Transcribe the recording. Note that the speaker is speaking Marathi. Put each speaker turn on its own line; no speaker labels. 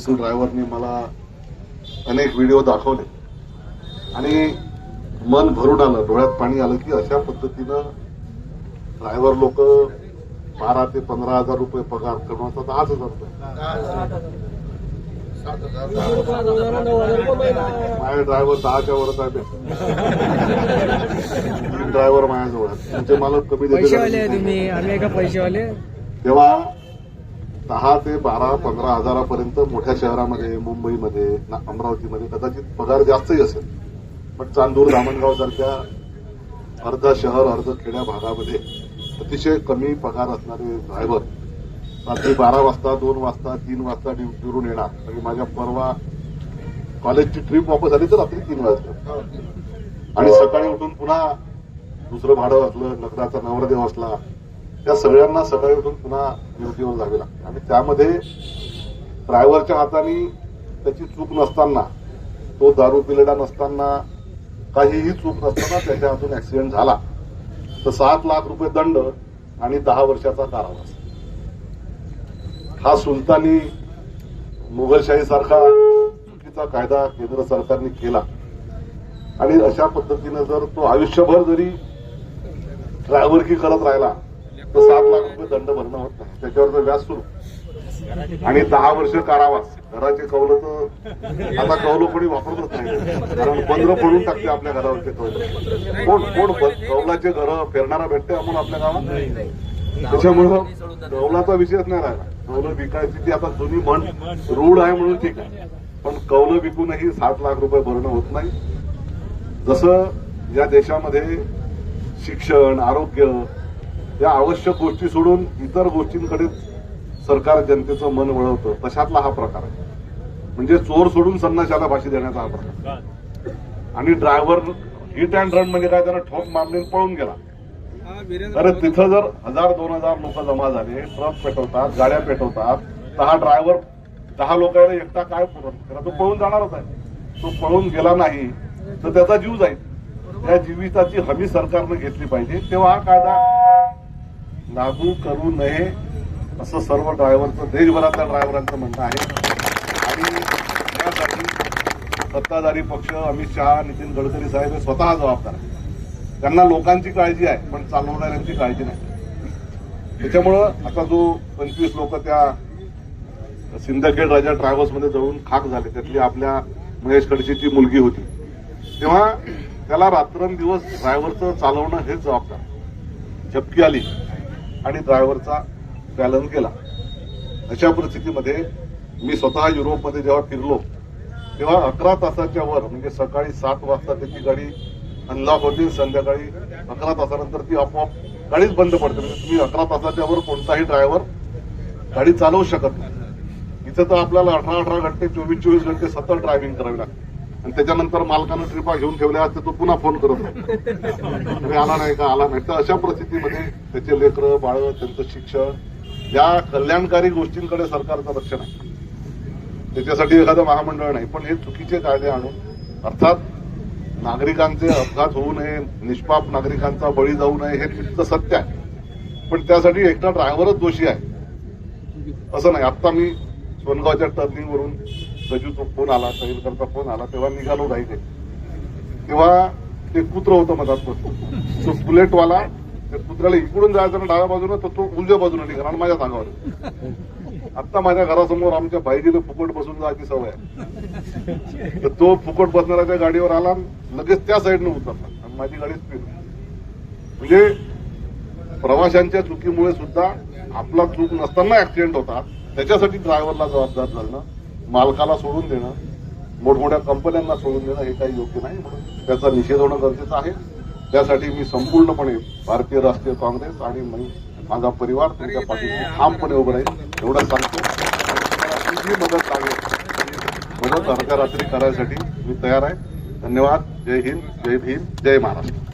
पेन्सिल ड्रायव्हरनी मला अनेक व्हिडिओ दाखवले. आणि मन भरून आलं डोळ्यात पाणी आलं की अशा पद्धतीनं ड्रायव्हर लोक बारा ते पंधरा हजार रुपये पगार कमवतात दहा हजार रुपये. माझे ड्रायव्हर दहाच्या वरच आहे ड्रायव्हर माझ्याजवळ म्हणजे मला कमी देते
पैसेवाले.
तेव्हा दहा ते बारा पंधरा हजारापर्यंत मोठ्या शहरामध्ये मुंबईमध्ये अमरावतीमध्ये कदाचित पगार जास्तही असेल. पण चांदूर धामणगाव सारख्या अर्ध शहर अर्ध खेड्या भागामध्ये अतिशय कमी पगार असणारे ड्रायव्हर रात्री बारा वाजता दोन वाजता तीन वाजता फिरून येणार. आणि माझ्या परवा कॉलेजची ट्रिप वापस आली तर रात्री तीन वाजता. आणि सकाळी उठून पुन्हा दुसरं भाडं असलं लग्नाचा नवरदेव असला त्या सगळ्यांना सकाळी उठून पुन्हा ड्युटीवर जावे लागते. आणि त्यामध्ये ड्रायव्हरच्या हाताने त्याची चूक नसताना तो दारू पिलेला नसताना काहीही चूक नसताना त्याच्या हातून ऍक्सिडेंट झाला तर सात लाख रुपये दंड आणि दहा वर्षाचा कारावास. हा सुलतानी मुघलशाहीसारखा चुकीचा कायदा केंद्र सरकारने केला. आणि अशा पद्धतीनं जर तो आयुष्यभर जरी ड्रायव्हरकी करत राहिला तर सात लाख रुपये दंड भरणं होत नाही. त्याच्यावरचं व्याज सुरू. आणि दहा वर्ष कारावास. घराचे कौल तर आता कौल कोणी वापरतच नाही. कारण बंदर पडून टाकते आपल्या घरावरचे कौल. कोण कोण कौलाचे घर फेरणारा भेटते आपण आपल्या गावात? त्याच्यामुळं कौलाचा विषयच नाही राहिला. कौलं विकायची ती आता जुनी म्हण रूढ आहे म्हणून ठीक आहे. पण कौलं विकूनही सात लाख रुपये भरणं होत नाही. जसं या देशामध्ये शिक्षण आरोग्य या आवश्यक गोष्टी सोडून इतर गोष्टींकडे सरकार जनतेचं मन वळवतं. तशातला हा प्रकार आहे. म्हणजे चोर सोडून संन्याशाला फाशी देण्याचा हा प्रकार. आणि ड्रायव्हर हिट अँड रन म्हणजे काय? त्यानं ठोक मारले आणि पळून गेला. अरे तिथं जर हजार दोन हजार लोक जमा झाले ट्रक पेटवतात गाड्या पेटवतात तर हा ड्रायव्हर दहा लोकांना एकटा काय पुरत त्याला तो पळून जाणारच आहे. तो पळून गेला नाही तर त्याचा जीव जाईल. त्या जीविताची हमी सरकारनं घेतली पाहिजे. तेव्हा हा कायदा लागू करू नये असं सर्व ड्रायव्हरचं देशभरातल्या ड्रायव्हरांचं म्हणणं आहे. आणि यासाठी सत्ताधारी पक्ष अमित शहा नितीन गडकरी साहेब हे स्वतः जबाबदार आहेत. त्यांना लोकांची काळजी आहे पण चालवणाऱ्यांची काळजी नाही. त्याच्यामुळं आता जो पंचवीस लोक त्या सिंदखेड राजा ट्रॅव्हल्समध्ये जळून जाऊन खाक झाले त्यातली आपल्या महेश खडसेची मुलगी होती. तेव्हा त्याला रात्रंदिवस ड्रायव्हरचं चालवणं हेच जबाबदार. झपकी आली. आणि ड्रायव्हरचा बॅलन्स गेला. अशा परिस्थितीमध्ये मी स्वतः युरोपमध्ये जेव्हा फिरलो तेव्हा अकरा तासाच्या वर म्हणजे सकाळी सात वाजता त्याची गाडी अनलॉक होती संध्याकाळी अकरा तासानंतर ती आपोआप गाडीच बंद पडते. म्हणजे तुम्ही अकरा तासाच्या वर कोणताही ड्रायव्हर गाडी चालवू शकत नाही. इथं तर आपल्याला अठरा अठरा घंटे चोवीस चोवीस घंटे सतत ड्रायव्हिंग करावी लागते. आणि त्याच्यानंतर मालकानं ट्रिपा घेऊन ठेवल्या असते तो पुन्हा फोन करत नाही आला नाही का? आला नाही. तर अशा परिस्थितीमध्ये त्याचे लेकरं बाळ त्यांचं शिक्षण या कल्याणकारी गोष्टींकडे सरकारचं लक्ष नाही. त्याच्यासाठी एखादं महामंडळ नाही. पण हे चुकीचे कायदे आणून अर्थात नागरिकांचे अपघात होऊ नये निष्पाप नागरिकांचा बळी जाऊ नये हे तितकं सत्य आहे. पण त्यासाठी एकटा ड्रायव्हरच दोषी आहे. असं नाही. आता मी सोनगावच्या टर्निंगवरून सजूचा फोन आला करता फोन आला तेव्हा निघालो राहिले तेव्हा ते कुत्र होतं मधात तो बुलेटवाला त्या कुत्र्याला इकडून जायचं ना डाव्या बाजूने तर तो उजव्या बाजूने निघाला आणि माझ्या सांगावर. आता माझ्या घरासमोर आमच्या बाईजीला फुकट बसून जायची सवय आहे. तर तो फुकट बसणाऱ्याच्या गाडीवर आला लगेच त्या साईडनं उतरला आणि माझी गाडी स्पीड. म्हणजे प्रवाशांच्या चुकीमुळे सुद्धा आपला चूक नसताना ऍक्सिडेंट होतात त्याच्यासाठी ड्रायव्हरला जबाबदार धरणं मालकाला सोडून देणं मोठमोठ्या कंपन्यांना सोडून देणं हे काही योग्य नाही. म्हणून त्याचा निषेध होणं गरजेचं आहे. त्यासाठी मी संपूर्णपणे भारतीय राष्ट्रीय काँग्रेस आणि मी माझा परिवार त्यांच्या पाठीशी ठामपणे उभं राहील. एवढं सांगतो. जी मदत लागेल. मदत अर्ध्या रात्री करायसाठी मी तयार आहे. धन्यवाद. जय हिंद. जय भीम. जय महाराष्ट्र.